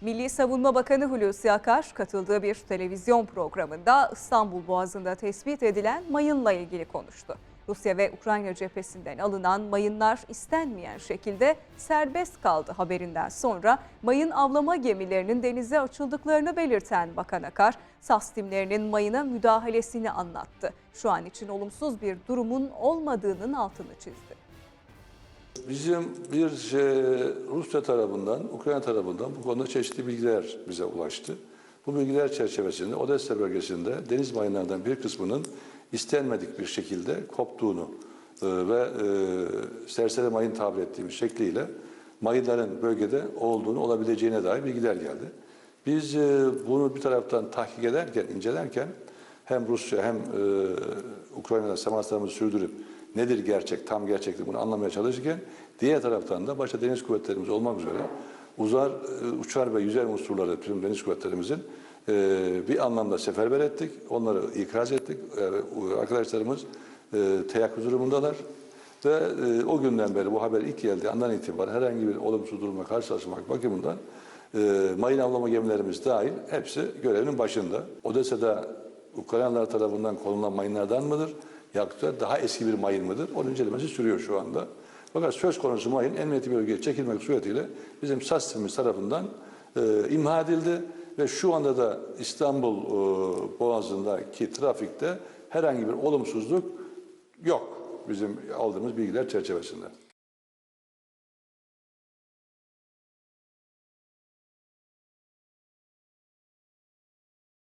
Milli Savunma Bakanı Hulusi Akar katıldığı bir televizyon programında İstanbul Boğazı'nda tespit edilen mayınla ilgili konuştu. Rusya ve Ukrayna cephesinden alınan mayınlar istenmeyen şekilde serbest kaldı haberinden sonra mayın avlama gemilerinin denize açıldıklarını belirten Bakan Akar, SAS timlerinin mayına müdahalesini anlattı. Şu an için olumsuz bir durumun olmadığının altını çizdi. Bizim bir şey, Rusya tarafından, Ukrayna tarafından bu konuda çeşitli bilgiler bize ulaştı. Bu bilgiler çerçevesinde Odessa bölgesinde deniz mayınlarından bir kısmının istenmedik bir şekilde koptuğunu e, ve e, serseri mayın tabir ettiğimiz şekliyle mayınların bölgede olduğunu olabileceğine dair bilgiler geldi. Biz e, bunu bir taraftan tahkik ederken, incelerken hem Rusya hem e, Ukrayna'da seanslarımızı sürdürüp nedir gerçek, tam gerçeklik bunu anlamaya çalışırken diğer taraftan da başta deniz kuvvetlerimiz olmak üzere uzar, e, uçar ve yüzer unsurları tüm deniz kuvvetlerimizin e, bir anlamda seferber ettik. Onları ikaz ettik. E, arkadaşlarımız teyakkuz durumundalar. Ve o günden beri bu haber ilk geldiği andan itibaren herhangi bir olumsuz durumla karşılaşmak bakımından mayın avlama gemilerimiz dahil hepsi görevinin başında. Odessa'da Ukraynalılar tarafından konulan mayınlardan mıdır? Yoksa daha eski bir mayın mıdır? Onun incelemesi sürüyor şu anda. Fakat söz konusu mayın emniyeti bölgeye çekilmek suretiyle bizim SAS sistemimiz tarafından e, imha edildi ve şu anda da İstanbul e, Boğazı'ndaki trafikte herhangi bir olumsuzluk yok bizim aldığımız bilgiler çerçevesinde.